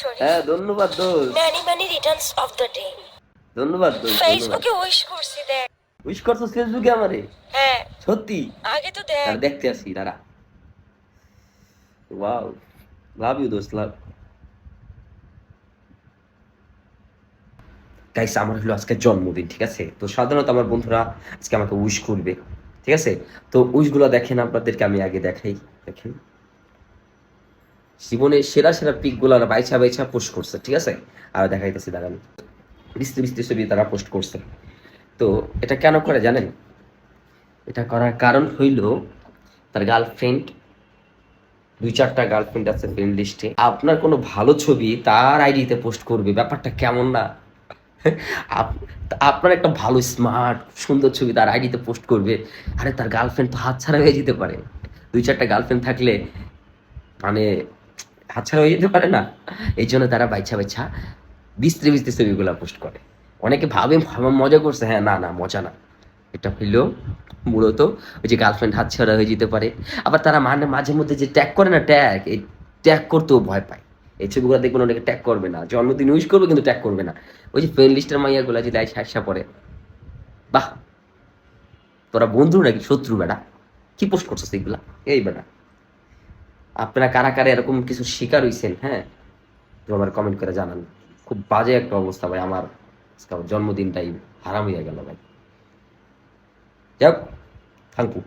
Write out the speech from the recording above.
শরীফ হ্যাঁ ধন্যবাদ দোস্ত। Many many returns of the day ধন্যবাদ ধন্যবাদ। ফেসবুকে উইশ করছি দেখ। উইশ করছ ফেসবুকে আমারে? হ্যাঁ। সত্যি? আগে তো দেখ। দেখতে আসি দাঁড়া। ওয়াও লাভ ইউ দোস্ত লাভ গাইস আমার হলো আজকে জন্মদিন ঠিক আছে? তো সাধারণত আমার বন্ধুরা আজকে আমাকে উইশ করবে ঠিক আছে? তো উইশগুলো দেখেন আপনাদেরকে আমি আগে দেখাই দেখেন। জীবনে সেরা সেরা পিকগুলো বাইছা বাইছা পোস্ট করছে, ঠিক আছে? আর দেখাইতেছি, দাঁড়ান। বিস্তি বিস্তি ছবি তারা পোস্ট করছে। তো এটা কেন করে জানেন? এটা করার কারণ হইল তার গার্লফ্রেন্ড দুই চারটা গার্লফ্রেন্ড আছে ফ্রেন্ড লিস্টে আপনার কোনো ভালো ছবি তার আইডিতে পোস্ট করবে, ব্যাপারটা কেমন না? আপ- আপনার একটা ভালো স্মার্ট সুন্দর ছবি তার আইডিতে পোস্ট করবে। আরে তার গার্লফ্রেন্ড তো হাত ছাড়া হয়ে যেতে পারে। দুই চারটা গার্লফ্রেন্ড থাকলে মানে হাতছাড়া হয়ে যেতে পারে না। এই জন্য তারা বাইছা বাইছা বিস্ত্রি বিস্ত্রি ছবিগুলো পোস্ট করে। অনেকে ভাবে মজা করছে। হ্যাঁ না না, মজা না। এটা হইল মূলত ওই যে গার্লফ্রেন্ড হাত ছাড়া হয়ে যেতে পারে। আবার তারা মানে মাঝে মধ্যে যে ট্যাগ করে না ট্যাগ এই ট্যাগ করতেও ভয় পায়। এই ছবিগুলো দেখবেন অনেকে ট্যাগ করবে না। জন্মদিন ইউজ করবে কিন্তু ট্যাগ করবে না। ওই যে ফ্রেন্ড লিস্টের মাইয়াগুলো যদি আইসা আসা পড়ে বাহ! তোরা বন্ধু নাকি শত্রু বেটা কি পোস্ট করছ সেইগুলা এই বেটা আপনারা কারা কারা এরকম কিছু শিকার হইছেন হ্যাঁ? আমার কমেন্ট করে জানান। খুব বাজে একটা অবস্থা ভাই আমার। জন্মদিনটাই হারাম হয়ে গেল ভাই। যাক থ্যাংক ইউ